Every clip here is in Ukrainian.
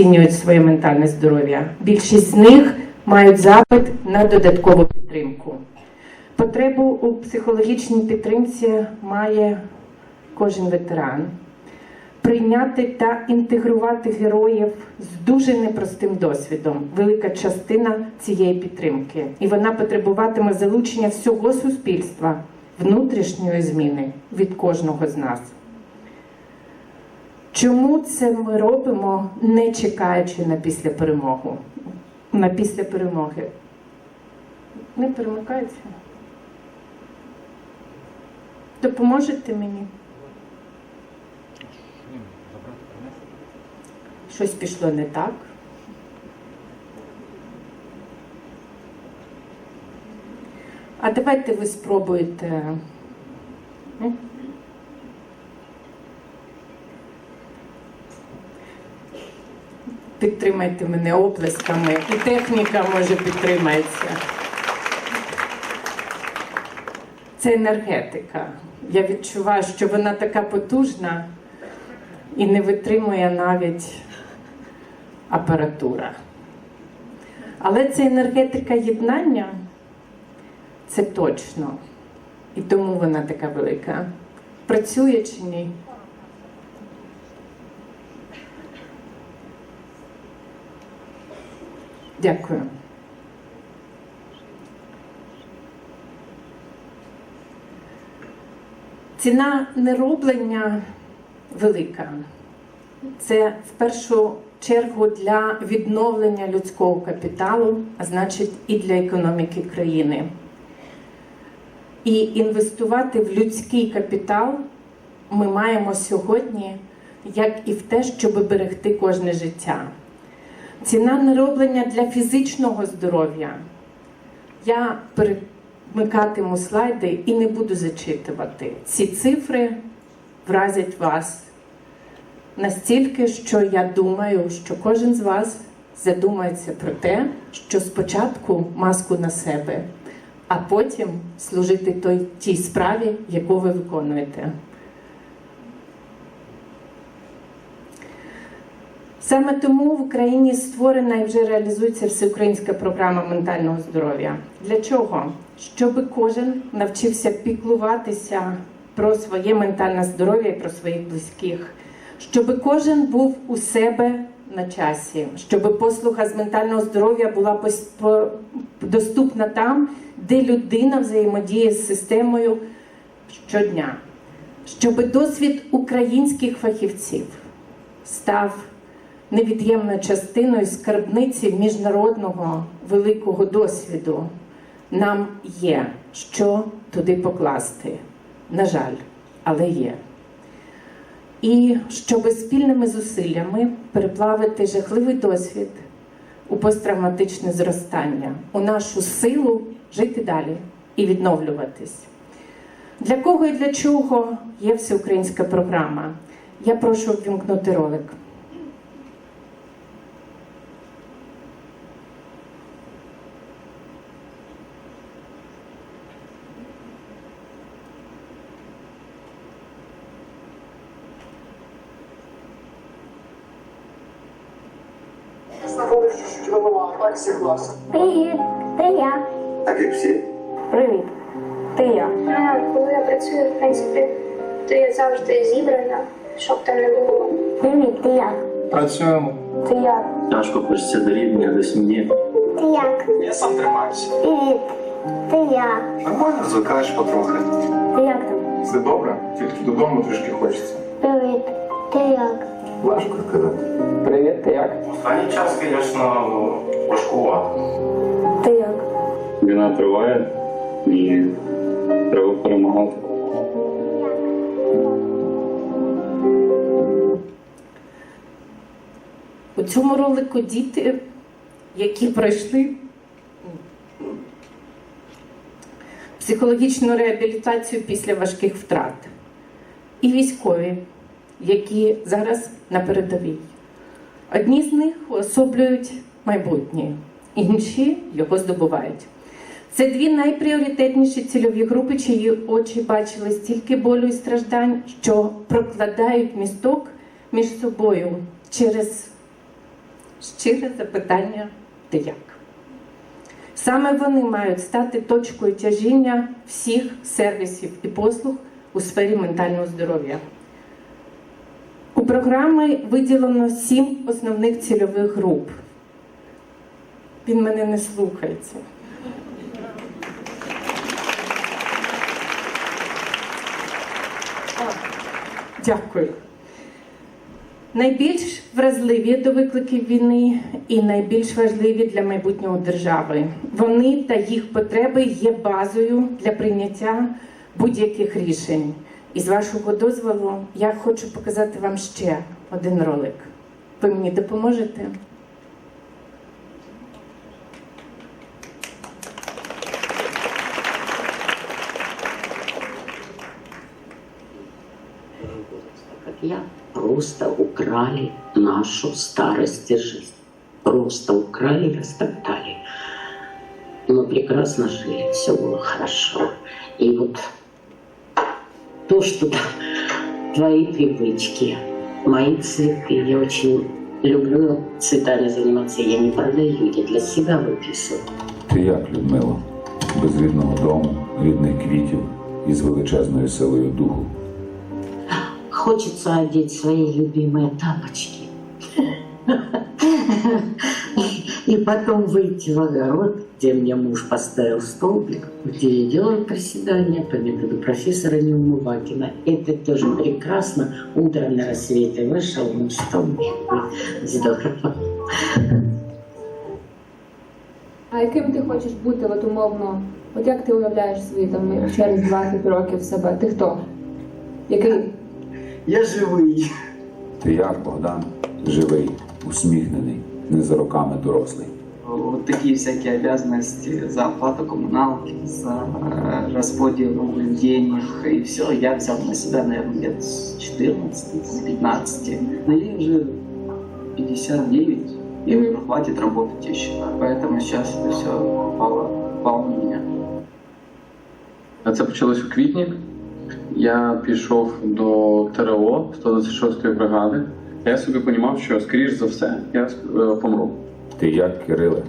оцінюють своє ментальне здоров'я. Більшість з них мають запит на додаткову підтримку. Потребу у психологічній підтримці має кожен ветеран. Прийняти та інтегрувати героїв з дуже непростим досвідом велика частина цієї підтримки, і вона потребуватиме залучення всього суспільства, внутрішньої зміни від кожного з нас. Чому це ми робимо, не чекаючи на після перемогу? На після перемоги? Не перемикається? Допоможете мені? Щось пішло не так. А давайте ви спробуєте. Підтримайте мене оплесками, і техніка може підтримається. Це енергетика. Я відчуваю, що вона така потужна і не витримує навіть апаратура. Але це енергетика єднання це точно. І тому вона така велика. Працює чи ні? Дякую. Ціна нероблення велика. Це в першу чергу для відновлення людського капіталу, а значить і для економіки країни. І інвестувати в людський капітал ми маємо сьогодні, як і в те, щоб берегти кожне життя. Ціна нероблення для фізичного здоров'я. Я перемикатиму слайди і не буду зачитувати. Ці цифри вразять вас настільки, що я думаю, що кожен з вас задумається про те, що спочатку маску на себе, а потім служити той, тій справі, яку ви виконуєте. Саме тому в Україні створена і вже реалізується всеукраїнська програма ментального здоров'я. Для чого? Щоб кожен навчився піклуватися про своє ментальне здоров'я і про своїх близьких, щоб кожен був у себе на часі, щоб послуга з ментального здоров'я була доступна там, де людина взаємодіє з системою щодня, щоб досвід українських фахівців став невід'ємною частиною скарбниці міжнародного великого досвіду. Нам є що туди покласти. На жаль, але є. І щоб спільними зусиллями переплавити жахливий досвід у посттравматичне зростання, у нашу силу жити далі і відновлюватись. Для кого і для чого є всеукраїнська програма? Я прошу ввімкнути ролик. Класу. Привіт, це я. Так як всі. Привіт, ти я. Ну, коли я працюю, в принципі, то я завжди зібрана, щоб там не було. Привіт, ти як? Працюємо. Ти як? Тяжко хочеться до рідних, до сім'ї. Ти як? Я сам тримаюся. Привіт, ти як? Нормально, звикаєш потрохи. Ти як там? Все добре, тільки додому трішки хочеться. Привіт, ти як? Важко сказати. Привіт, ти як? Останній час, звісно, важкувато. Ти як? Війна триває і треба перемагати. У цьому ролику діти, які пройшли психологічну реабілітацію після важких втрат, і військові, які зараз на передовій. Одні з них уособлюють майбутнє, інші його здобувають. Це дві найпріоритетніші цільові групи, чиї очі бачили стільки болю і страждань, що прокладають місток між собою через Щире запитання ти як? Саме вони мають стати точкою тяжіння всіх сервісів і послуг у сфері ментального здоров'я. У програми виділено сім основних цільових груп. Він мене не слухається. Дякую. Найбільш вразливі до викликів війни і найбільш важливі для майбутнього держави. Вони та їх потреби є базою для прийняття будь-яких рішень. І з вашого дозволу я хочу показати вам ще один ролик. Ви мені допоможете? как я, просто украли нашу старость и жизнь. Просто украли и растоптали. Мы прекрасно жили, все было хорошо. И вот то, что твои привычки, мои цветы, я очень люблю цветами заниматься, я не продаю, я для себя выписываю. Ти як, Людмила? Без рідного дому, рідних квітів і з величезною силою духу. Хочется одеть свои любимые тапочки. И потом выйти в огород, где мне муж поставил столбик, где я делаю приседания по методу профессора Неумывакина. Это тоже прекрасно. Утром на рассвете вышел, ну что мне здорово. А яким ти хочеш бути, от умовно, от як ти уявляєш свої там через 20 років себе? Ти хто? Який? Я живий. Ти як, Богдан? Живий, усміхнений, не за роками дорослий. Вот такие всякие обязанности за оплату коммуналки, за э, расподел денег и все. Я взял на себя, наверное, лет с 14, с 15. Но ей уже 59, и мне хватит работать еще. Поэтому сейчас это все упало, упало на меня. А Це почалось у квітні. я пішов до ТРО 126-ї бригади. Я собі розумів, що скоріш за все я е, помру. Ти як, Кириле,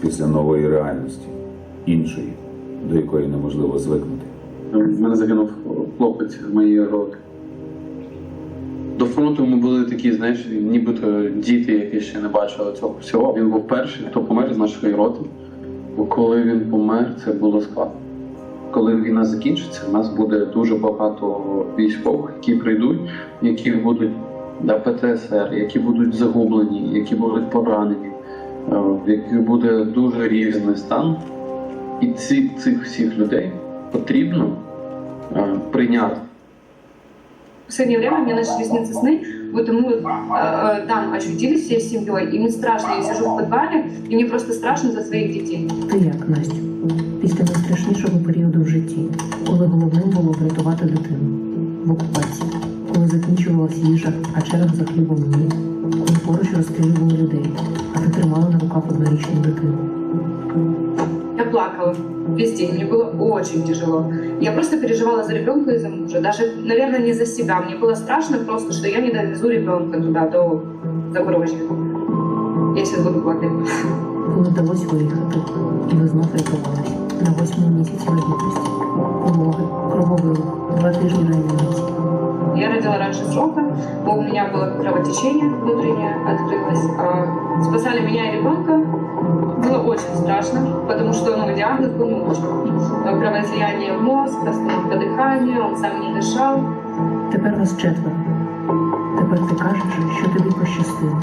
після нової реальності, іншої, до якої неможливо звикнути. В мене загинув хлопець з моєї роти. До фронту ми були такі, знаєш, нібито діти, які ще не бачили цього всього. Він був перший, хто помер з нашої роти. Бо коли він помер, це було складно. Коли війна закінчиться, у нас буде дуже багато військових, які прийдуть, які будуть на ПТСР, які будуть загублені, які будуть поранені, е, в яких буде дуже різний стан. І ці, цих всіх людей потрібно е, прийняти. В последнее время мне начали сниться сны, будто мы вот, э, там очутились всей семьей, и мне страшно, я сижу в подвале, и мне просто страшно за своих детей. Ти як, Настю? Після найстрашнішого періоду в житті, коли головним було врятувати дитину в окупації, коли закінчувалась їжа, а черга за хлібом ні, Плакала весь день, мне было очень тяжело. Я просто переживала за ребенка и за мужа, даже, наверное, не за себя. Мне было страшно просто, что я не довезу ребенка туда, до Запорожья. Я сейчас буду плакать. Вдалося виїхати, і ви знов рятувалися на восьмому місяці вагітності. Пологи, крововий рух, два тижні реанімації. Я родила раньше срока, но у меня было кровотечение внутреннее, открылось. А спасали меня и ребенка. Было очень страшно, потому что ну, диагноз был не очень. Но Кровоизлияние в мозг, остановка дыхания, он сам не дышал. Тепер вас четверо. Тепер ти кажеш, що тобі пощастило.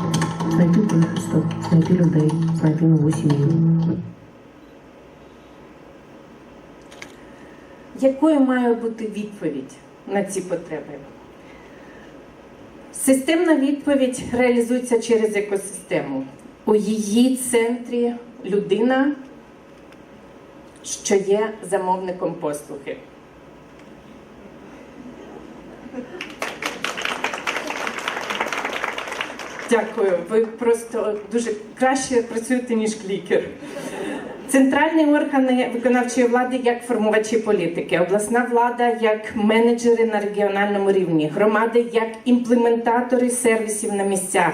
Знайти прихисток, знайти людей, знайти нову сім'ю. Якою має бути відповідь на ці потреби? Системна відповідь реалізується через екосистему. У її центрі людина, що є замовником послуги. Дякую. Ви просто дуже краще працюєте, ніж клікер. Центральні органи виконавчої влади як формувачі політики, обласна влада як менеджери на регіональному рівні, громади як імплементатори сервісів на місцях,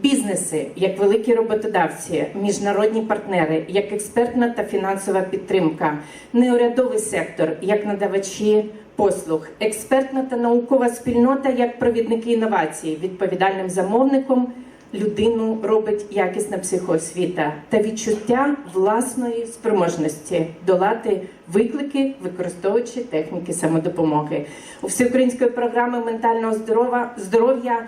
Бізнеси як великі роботодавці, міжнародні партнери, як експертна та фінансова підтримка, неурядовий сектор як надавачі послуг, експертна та наукова спільнота як провідники інновацій, відповідальним замовником людину робить якісна психоосвіта та відчуття власної спроможності долати виклики, використовуючи техніки самодопомоги. У всеукраїнської програми ментального здоров'я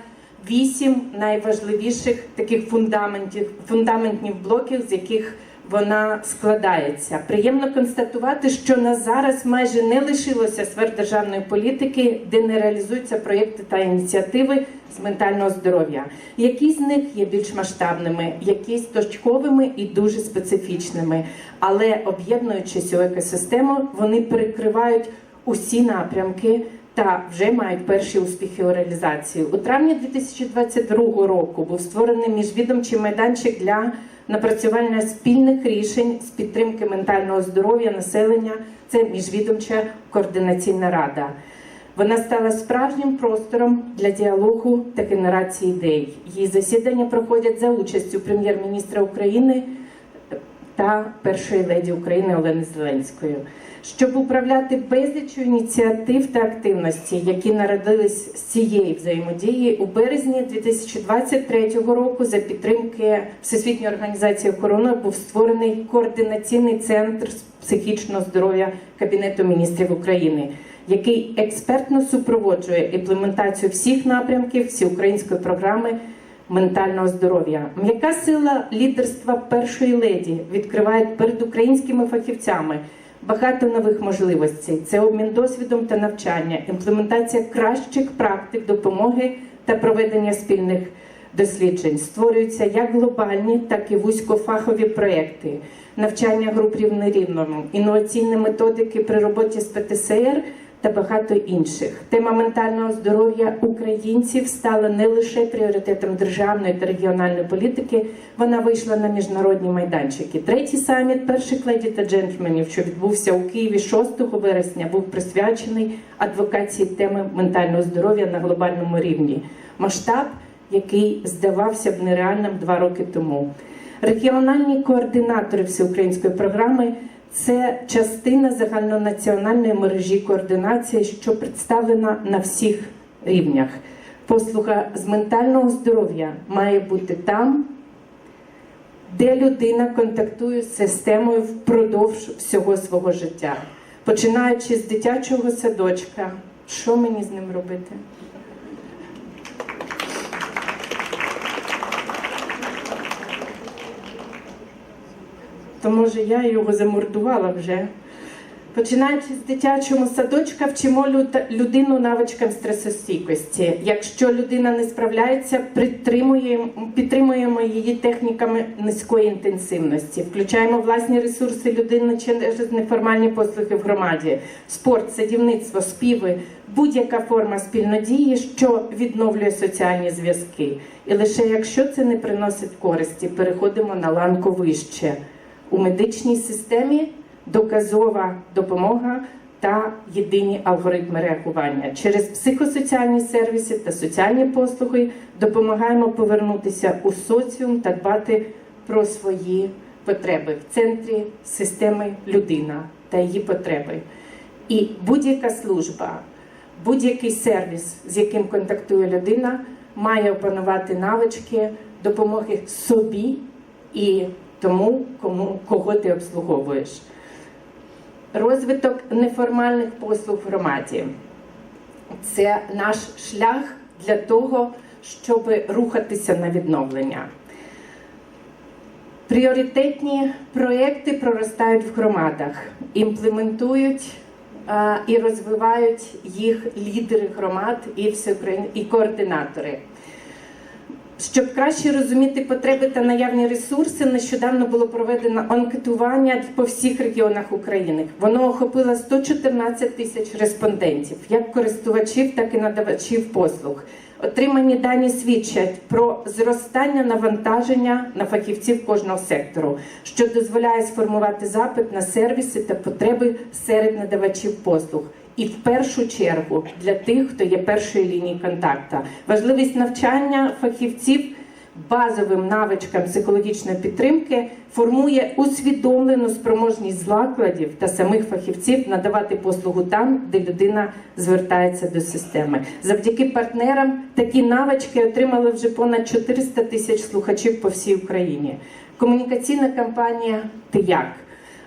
вісім найважливіших таких фундаментів, фундаментних блоків, з яких вона складається. Приємно констатувати, що на зараз майже не лишилося сфер державної політики, де не реалізуються проєкти та ініціативи з ментального здоров'я. Які з них є більш масштабними, якісь точковими і дуже специфічними, але об'єднуючи цю екосистему, вони перекривають усі напрямки та вже мають перші успіхи у реалізації. У травні 2022 року був створений міжвідомчий майданчик для напрацювання спільних рішень з підтримки ментального здоров'я населення. Це міжвідомча координаційна рада. Вона стала справжнім простором для діалогу та генерації ідей. Її засідання проходять за участю прем'єр-міністра України та першої леді України Олени Зеленської, щоб управляти безлічю ініціатив та активності, які народились з цієї взаємодії у березні 2023 року за підтримки Всесвітньої організації охорони був створений координаційний центр психічного здоров'я Кабінету міністрів України. Який експертно супроводжує імплементацію всіх напрямків всеукраїнської програми ментального здоров'я. М'яка сила лідерства першої леді відкриває перед українськими фахівцями багато нових можливостей. Це обмін досвідом та навчання, імплементація кращих практик допомоги та проведення спільних досліджень. Створюються як глобальні, так і вузькофахові проекти, навчання груп рівнорівному, інноваційні методики при роботі з ПТСР та багато інших. Тема ментального здоров'я українців стала не лише пріоритетом державної та регіональної політики, вона вийшла на міжнародні майданчики. Третій саміт перших леді та джентльменів, що відбувся у Києві 6 вересня, був присвячений адвокації теми ментального здоров'я на глобальному рівні. Масштаб, який здавався б нереальним два роки тому. Регіональні координатори всеукраїнської програми це частина загальнонаціональної мережі координації, що представлена на всіх рівнях. Послуга з ментального здоров'я має бути там, де людина контактує з системою впродовж всього свого життя, починаючи з дитячого садочка. Що мені з ним робити? То може я його замордувала вже. Починаючи з дитячого садочка, вчимо людину навичкам стресостійкості. Якщо людина не справляється, підтримуємо, підтримуємо її техніками низької інтенсивності, включаємо власні ресурси людини через неформальні послуги в громаді, спорт, садівництво, співи, будь-яка форма спільнодії, що відновлює соціальні зв'язки. І лише якщо це не приносить користі, переходимо на ланку вище. У медичній системі доказова допомога та єдині алгоритми реагування. Через психосоціальні сервіси та соціальні послуги допомагаємо повернутися у соціум та дбати про свої потреби в центрі системи людина та її потреби. І будь-яка служба, будь-який сервіс, з яким контактує людина, має опанувати навички допомоги собі і тому, кому кого ти обслуговуєш. Розвиток неформальних послуг в громаді це наш шлях для того, щоб рухатися на відновлення. Пріоритетні проекти проростають в громадах, імплементують і розвивають їх лідери громад і, і координатори. Щоб краще розуміти потреби та наявні ресурси, нещодавно було проведено анкетування по всіх регіонах України. Воно охопило 114 тисяч респондентів, як користувачів, так і надавачів послуг. Отримані дані свідчать про зростання навантаження на фахівців кожного сектору, що дозволяє сформувати запит на сервіси та потреби серед надавачів послуг. І в першу чергу для тих, хто є першої лінії контакту. Важливість навчання фахівців базовим навичкам психологічної підтримки формує усвідомлену спроможність закладів та самих фахівців надавати послугу там, де людина звертається до системи. Завдяки партнерам такі навички отримали вже понад 400 тисяч слухачів по всій Україні. Комунікаційна кампанія Ти як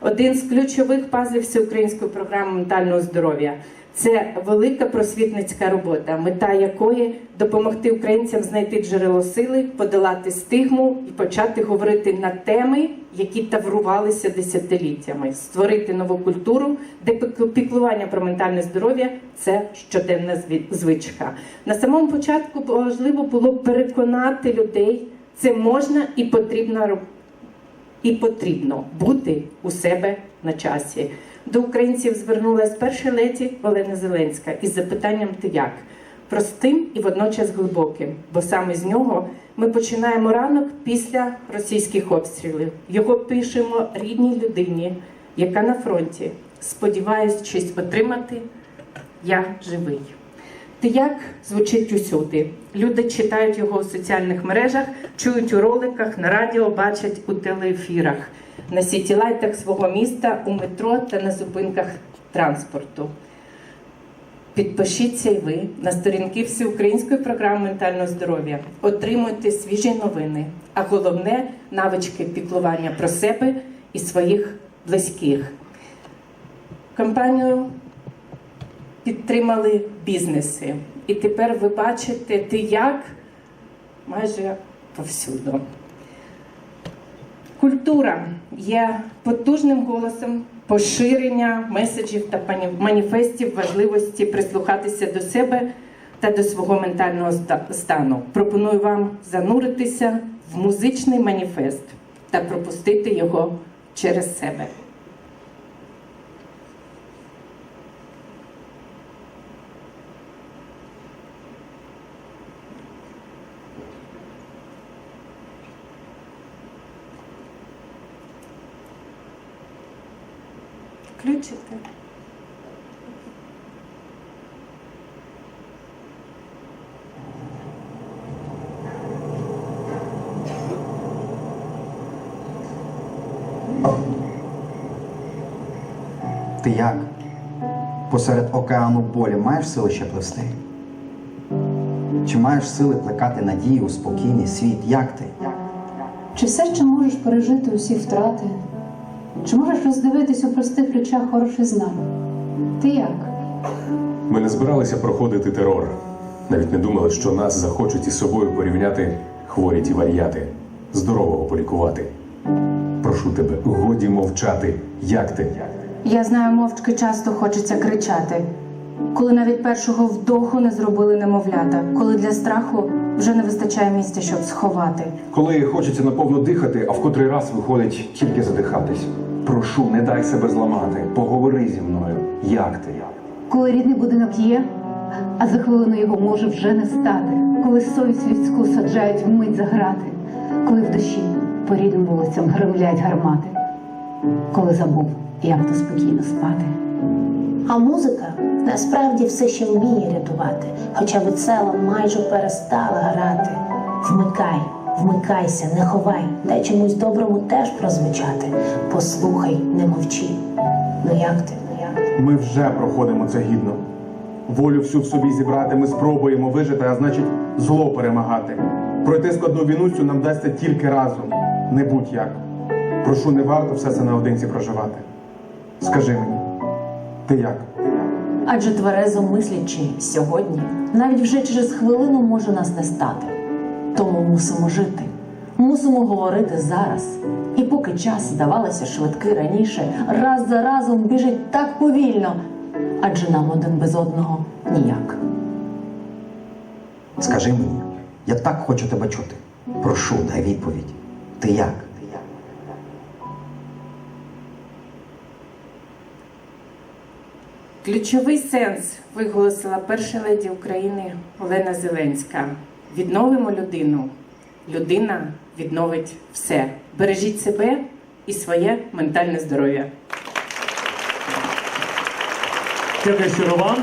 один з ключових пазлів всеукраїнської програми ментального здоров'я. Це велика просвітницька робота, мета якої допомогти українцям знайти джерело сили, подолати стигму і почати говорити на теми, які таврувалися десятиліттями, створити нову культуру, де піклування про ментальне здоров'я це щоденна звичка. На самому початку важливо було переконати людей, це можна і потрібно робити і потрібно бути у себе на часі. До українців звернулась перша леді Олена Зеленська із запитанням Ти як? Простим і водночас глибоким, бо саме з нього ми починаємо ранок після російських обстрілів. Його пишемо рідній людині, яка на фронті, сподіваючись отримати Я живий. Ти як звучить усюди. Люди читають його у соціальних мережах, чують у роликах, на радіо, бачать у телеефірах, на сітілайтах свого міста, у метро та на зупинках транспорту. Підпишіться і ви на сторінки Всеукраїнської програми ментального здоров'я. Отримуйте свіжі новини, а головне навички піклування про себе і своїх близьких. Кампанію підтримали бізнеси. І тепер ви бачите, ти як майже повсюду. Культура є потужним голосом поширення меседжів та маніфестів важливості прислухатися до себе та до свого ментального стану. Пропоную вам зануритися в музичний маніфест та пропустити його через себе. Включите. Ти як? Посеред океану болі маєш сили ще пливсти? Чи маєш сили плекати надію у спокійний світ? Як ти? Чи все ще можеш пережити усі втрати? Чи можеш роздивитись у простих речах хороший знак? Ти як? Ми не збиралися проходити терор. Навіть не думали, що нас захочуть із собою порівняти хворі ті вар'яти, здорового полікувати. Прошу тебе, годі мовчати. Як ти? Я знаю, мовчки часто хочеться кричати, коли навіть першого вдоху не зробили немовлята, коли для страху вже не вистачає місця, щоб сховати. Коли хочеться наповно дихати, а в котрий раз виходить тільки задихатись. Прошу, не дай себе зламати. Поговори зі мною. Як ти? Коли рідний будинок є, а за хвилину його може вже не стати, коли совість людську саджають вмить за грати, коли в душі по рідним вулицям гремлять гармати, коли забув, як то спокійно спати. А музика насправді все ще вміє рятувати, хоча від села майже перестала грати. Вмикай, вмикайся, не ховай, дай чомусь доброму теж прозвучати. Послухай, не мовчи. Ну як ти? Ну як ти? Ми вже проходимо це гідно. Волю всю в собі зібрати, ми спробуємо вижити, а значить, зло перемагати. Пройти складну війну цю нам дасться тільки разом, не будь-як. Прошу, не варто все це наодинці проживати. Скажи мені, ти як? Адже тверезо мислячи сьогодні, навіть вже через хвилину може нас не стати. Тому мусимо жити, мусимо говорити зараз. І поки час здавалося швидкий раніше, раз за разом біжить так повільно, адже нам один без одного ніяк. Скажи мені, я так хочу тебе чути. Прошу, дай відповідь. Ти як? Ключовий сенс виголосила перша леді України Олена Зеленська. Відновимо людину. Людина відновить все. Бережіть себе і своє ментальне здоров'я. Дякую вам.